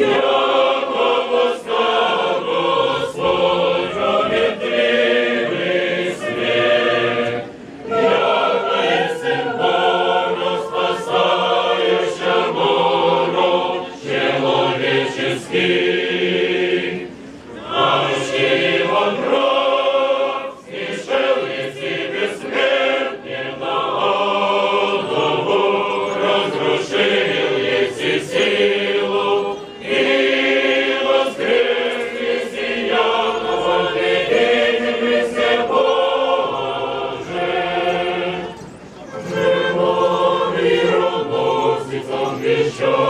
Yeah. show.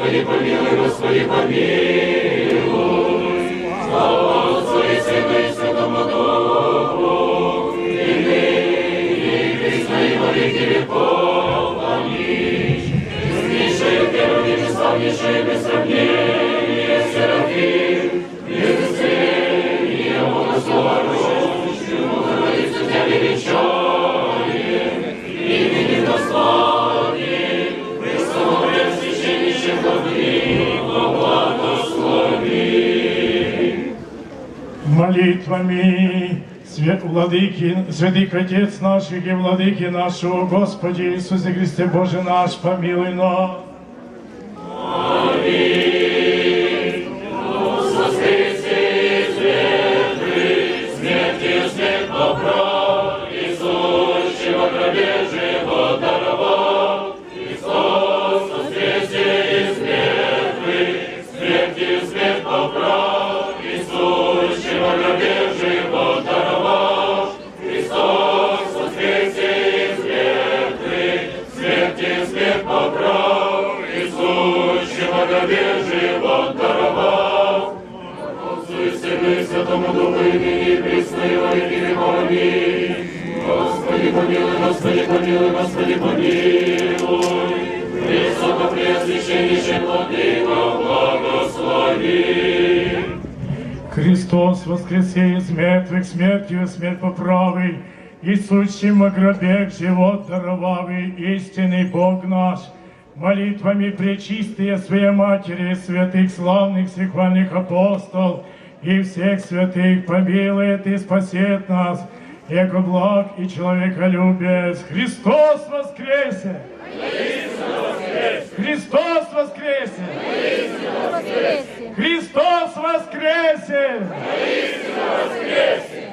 Господи, помилуй, Господи, помилуй. Слава Отцу и Сыну и Святому Духу, и ныне, и Христа, и во веки веков. Аминь. Честнейшее, первое, славнейшее, без сомнения, молитвами. Свят, владыки, святый Отец наших и владыки нашего Господи Иисусе Христе Боже наш, помилуй нас. Аминь. живот дарував, Отцю і сини, святому Духові, і пріснило, і вікові. Господи, помилуй, Господи, помилуй, Господи, помилуй. Високо преосвященнейше владыко, благослови. Христос воскресе из мертвых смертью, смерть поправый, и сущим гробе живот даровавый, истинный Бог наш – молитвами пречистые Своей Матери, святых славных сихвальных апостол и всех святых помилует и спасет нас, яко благ и человеколюбие. Христос воскресе! Христос воскресе! Христос воскресе! Христос воскресе! Христос воскресе!